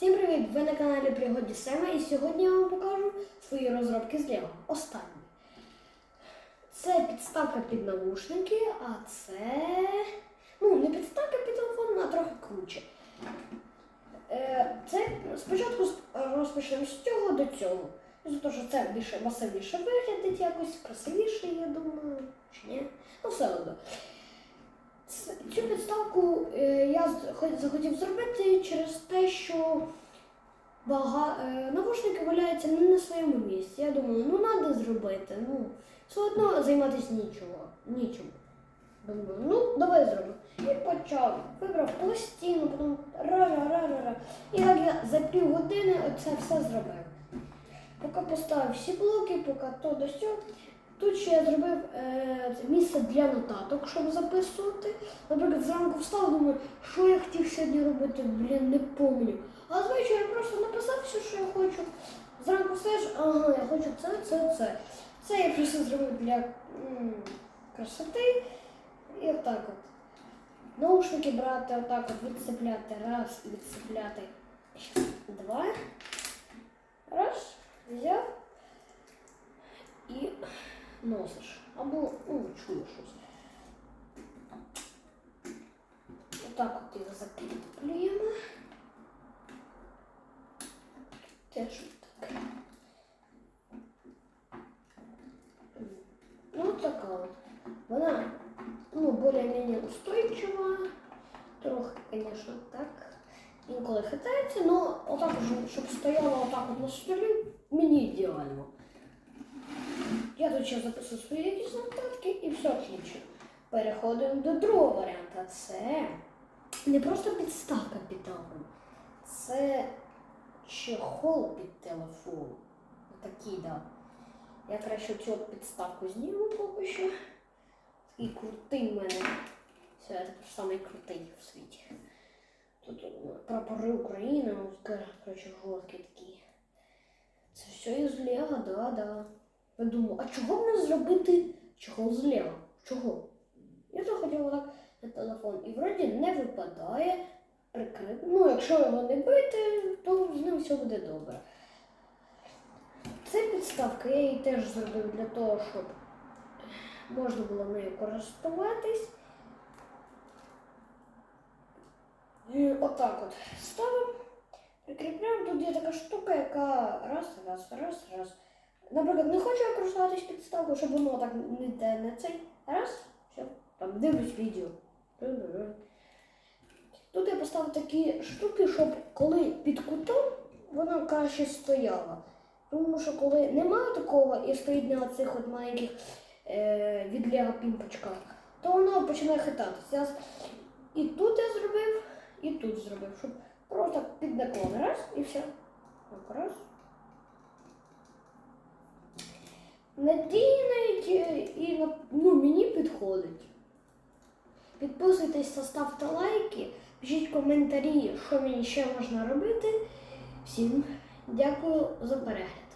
Всім привіт! Ви на каналі Пригоді Сема і сьогодні я вам покажу свої розробки з Лего. Останні. Це підставка під наушники, а це. Ну, не підставка під телефон, а трохи круче. Е, Це спочатку розпочнемо з цього до цього. За те, що це більше масивніше виглядить якось, красивіше, я думаю. Чи ні? Ну, все одно. Цю підставку е, я захотів зробити через те, що бага... е, навушники валяються не на своєму місці. Я думаю, ну треба зробити. Ну, все одно займатися нічого. Нічим. Думаю, ну давай зробимо. І почав. Вибрав пластину, потім ра-ра-ра-ра-ра. І так я за півгодини це все зробив. Поки поставив всі блоки, поки то до сього. Тут ще я зробив е, місце для нотаток, щоб записувати. Наприклад, зранку встав, думаю, що я хотів сьогодні робити, блін, не пам'ятаю. А звичайно, я просто написав все, що я хочу. Зранку встаєш, ага, я хочу це, це, це. Це я просто зробив для м, красоти. І отак от. Наушники брати, отак от відцепляти. Раз, відцепляти. Два. Раз, взяв носиш. Або ну, чуєш щось. Отак от його закріплюємо. Теж так. Ну, от така от. Вона ну, більш-менш устойчива. Трохи, звісно, так. Інколи хитається, але отак, от, щоб стояла отак от на столі, мені ідеально. Я тут ще записую свої якісь нотатки і все отлично. Переходимо до другого варіанта. Це не просто підставка під телефон, це чехол під телефон. Отакий, да. Я краще цю підставку зніму поки що. Такий крутий в мене. Це я тепер самий крутий в світі. Тут ну, прапори України, коротше, жорсткі такі. Це все із Лего, да, да. Я думаю, а чого б не зробити чохол з Лего? Чого? Я захотів отак на телефон і вроді не випадає, прикрито. Ну, якщо його не бити, то з ним все буде добре. Це підставка, я її теж зробив для того, щоб можна було нею користуватись. І отак от ставимо, прикріпляємо. Тут є така штука, яка раз, раз, раз, раз. Наприклад, не хочу я користуватись підставкою, щоб воно так не на цей. Раз, все, там дивлюсь відео. Тут я поставив такі штуки, щоб коли під кутом вона краще стояла. Тому що коли немає такого і стоїть на цих от маленьких е, від пімпочках, то воно починає хитатися. І тут я зробив, і тут зробив, щоб просто під наклон раз і все. Так, раз. Е, і ну, мені підходить. Підписуйтесь та ставте лайки, пишіть коментарі, що мені ще можна робити. Всім дякую за перегляд.